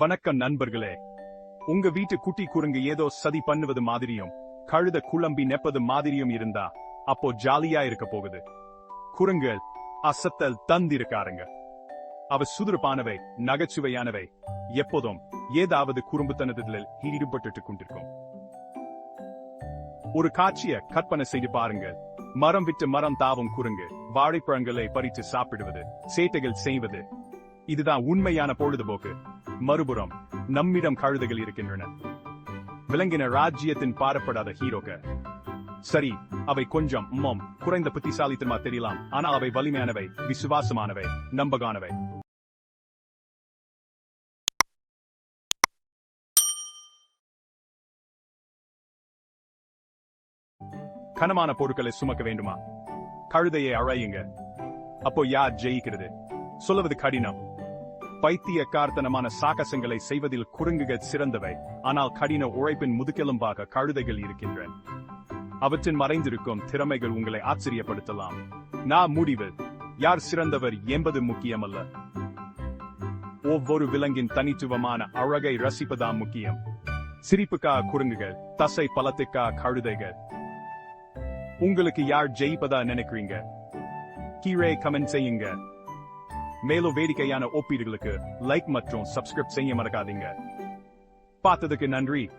வணக்கம் நண்பர்களே. உங்க வீட்டு குட்டி குரங்கு ஏதோ சதி பண்ணுவது மாதிரியும் கழுத குழம்பி நெப்பது மாதிரியும் இருந்தா அப்போ ஜாலியா இருக்க போகுது. குரங்குகள் அசத்தல் தந்திருக்காருங்க. அவ சுதுறுப்பானவை நகைச்சுவையானவை. எப்போதும் ஏதாவது குறும்புத்தனத்தில் ஈடுபட்டு கொண்டிருக்கும். ஒரு காட்சிய கற்பனை செய்து பாருங்கள். மரம் விட்டு மரம் தாவும் குரங்கு வாழைப்பழங்களை பறித்து சாப்பிடுவது சேட்டைகள் செய்வது. இதுதான் உண்மையான பொழுதுபோக்கு. மறுபுறம் நம்மிடம் கழுதைகள் இருக்கின்றன. விலங்கின ராஜ்யத்தின் பாரப்படாத ஹீரோக்கள் சரி அவை கொஞ்சம் மம் குறைந்த புத்திசாலித்தனமா தெரியலாம். ஆனா அவை வலிமையானவை விசுவாசமானவை நம்பகானவை. கனமான பொருட்களை சுமக்க வேண்டுமா? கழுதையை அழையுங்க. அப்போ யார் ஜெயிக்கிறது? சொல்லுவது கடினம். பைத்தியக்கார்த்தனமான சாகசங்களை செய்வதில் குரங்குகள் சிறந்தவை. ஆனால் கடின உழைப்பின் முதுகெலும்பாக கழுதைகள் இருக்கின்றன. அவற்றின் மறைந்திருக்கும் திறமைகள் உங்களை ஆச்சரியப்படுத்தலாம். நான் முடிவு. யார் சிறந்தவர் என்பது முக்கியமல்ல. ஒவ்வொரு விலங்கின் தனித்துவமான அழகை ரசிப்பதாம் முக்கியம். சிரிப்புக்கா குரங்குகள் தசை பலத்துக்கா கழுதைகள். உங்களுக்கு யார் ஜெயிப்பதா நினைக்கிறீங்க? கீழே கமெண்ட் செய்யுங்க. மேலும் வேடிக்கையான ஒப்பீடுகளுக்கு லைக் மற்றும் சப்ஸ்கிரைப் செய்ய மறக்காதீங்க. பார்த்ததுக்கு நன்றி.